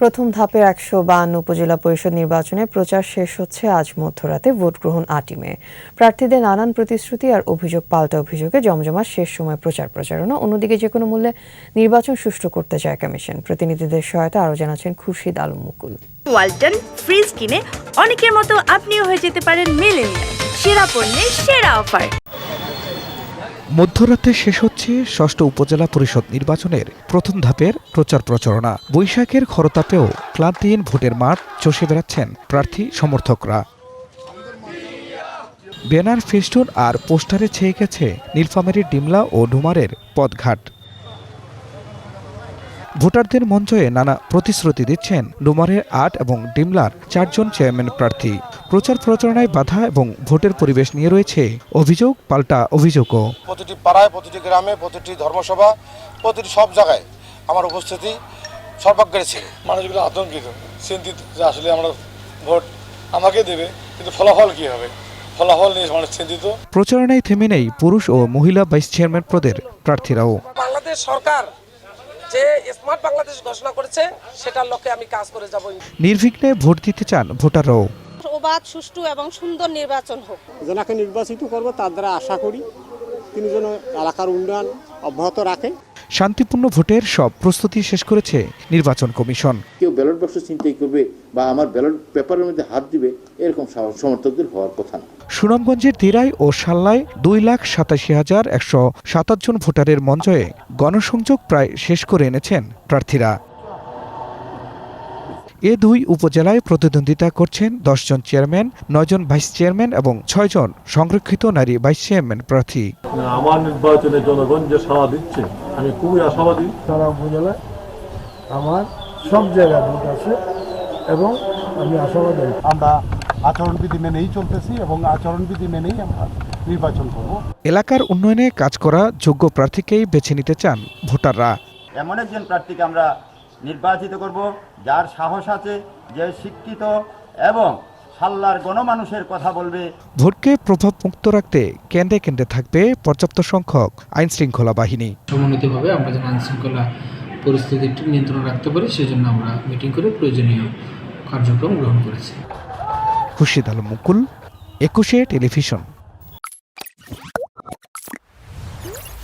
প্রথম ধাপে একশো বাহান্ন উপজেলা পরিষদ নির্বাচনে প্রচার শেষ হচ্ছে আজ মধ্যরাতে, ভোট গ্রহণ আটই মে। প্রার্থীদের নানান প্রতিশ্রুতি আর অভিযোগ, পাল্টা অভিযোগে জমজমাট, শেষ সময় প্রচার প্রচারণা অন্যদিকে যে কোনো মূল্যে নির্বাচন সুষ্ঠু করতে চায় কমিশন। প্রতিনিধিদের সহায়তা আরও জানাচ্ছেন খুরশিদ আলম মুকুল। ওয়ালটন ফ্রিজ কিনে অনেকের মতো আপনিও হয়ে যেতে পারেন মেলেনিয়া সেরা পণ্যের সেরা অফার। মধ্যরাতে শেষ হচ্ছে ষষ্ঠ উপজেলা পরিষদ নির্বাচনের প্রথম ধাপের প্রচার প্রচারণা। বৈশাখের খরতাপেও ক্লান্তিহীন ভোটের মাঠ চষে বেড়াচ্ছেন প্রার্থী সমর্থকরা। ব্যানার ফেস্টুন আর পোস্টারে ছেয়ে গেছে নীলফামারীর ডিমলা ও ডুমারের পথঘাট। ভোটারদের মঞ্চে নানা প্রতিশ্রুতি দিচ্ছেন ডুমারের আট এবং ডিমলার চারজন চেয়ারম্যান প্রার্থী। প্রচার প্রচারণায় বাধা এবং ভোটের পরিবেশ নিয়ে রয়েছে অভিযোগ পাল্টা অভিযোগও। প্রতিটি পাড়ায় প্রতিটি গ্রামে প্রতিটি ধর্মসভা প্রতিটি সব জায়গায় আমার উপস্থিতি সর্বাগ্রে ছিল। মানুষগুলো আতঙ্কিত চিন্তিত যে আসলে আমরা ভোট আমাকে দেবে কিন্তু ফলাফল কি হবে? ফলাফল নিয়ে মানুষ চিন্তিত। প্রচারণায় থেমে নেই পুরুষ ও মহিলা ভাইস চেয়ারম্যান পদের প্রার্থীরাও। বাংলাদেশ সরকার যে স্মার্ট বাংলাদেশ ঘোষণা করেছে সেটার লক্ষ্যে আমি কাজ করে যাব। নির্বিঘ্নে ভোট দিতে চান ভোটাররাও। অবাধ সুষ্ঠু এবং সুন্দর নির্বাচন হোক। যেনাকে নির্বাচিত করব তার দ্বারা আশা করি তিনি যেন এলাকার উন্নয়ন অব্যাহত রাখে। শান্তিপূর্ণ ভোটের সব প্রস্তুতি শেষ করেছে নির্বাচন কমিশন। কেউ ব্যালট বাক্স চিন্তাই করবে বা আমার ব্যালট পেপারের মধ্যে হাত দিবে এরকম সমর্থকদের হওয়ার কথা না। সুনামগঞ্জের দিরাই ও সাল্লায় দুই লাখ সাতাশি হাজার একশো সাতাশ জন ভোটারের মঞ্চে গণসংযোগ প্রায় শেষ করে এনেছেন প্রার্থীরা। এ দুই উপজেলায় প্রতিদ্বন্দ্বিতা করছেন দশজন চেয়ারম্যান নয়জন ভাইস চেয়ারম্যান এবং ছয়জন সংরক্ষিত নারী ভাইস চেয়ারম্যান প্রার্থী। আমার নির্বাচনে জনগণ যে সাড়া দিচ্ছে আমি খুবই আশাবাদী। সারা উপজেলায় আমার সব জায়গায় ভোট আছে এবং আমি আশাবাদী। আমরা আচরণবিধি মেনেই চলতেছি এবং আচরণবিধি মেনেই আমরা নির্বাচন করব। এলাকার উন্নয়নে কাজ করা যোগ্য প্রার্থীকেই বেছে নিতে চান ভোটাররা। এমন একজন প্রার্থীকে আমরা নির্বাচিত করব যার সাহস আছে যে শিক্ষিত এবং সাল্লার গণমানুষের কথা বলবে। ভোটকে প্রভাব মুক্ত রাখতে কেন্দ্রে কেন্দ্রে থাকবে পর্যাপ্ত সংখ্যক আইন শৃঙ্খলা বাহিনী। সমন্বিতভাবে আমরা যেন আইন শৃঙ্খলা পরিস্থিতি নিয়ন্ত্রণ রাখতে পারি সেজন্য আমরা মিটিং করে প্রয়োজনীয় কার্যক্রম গ্রহণ করেছি। খুশিদ আলম মুকুল একুশে টেলিভিশন।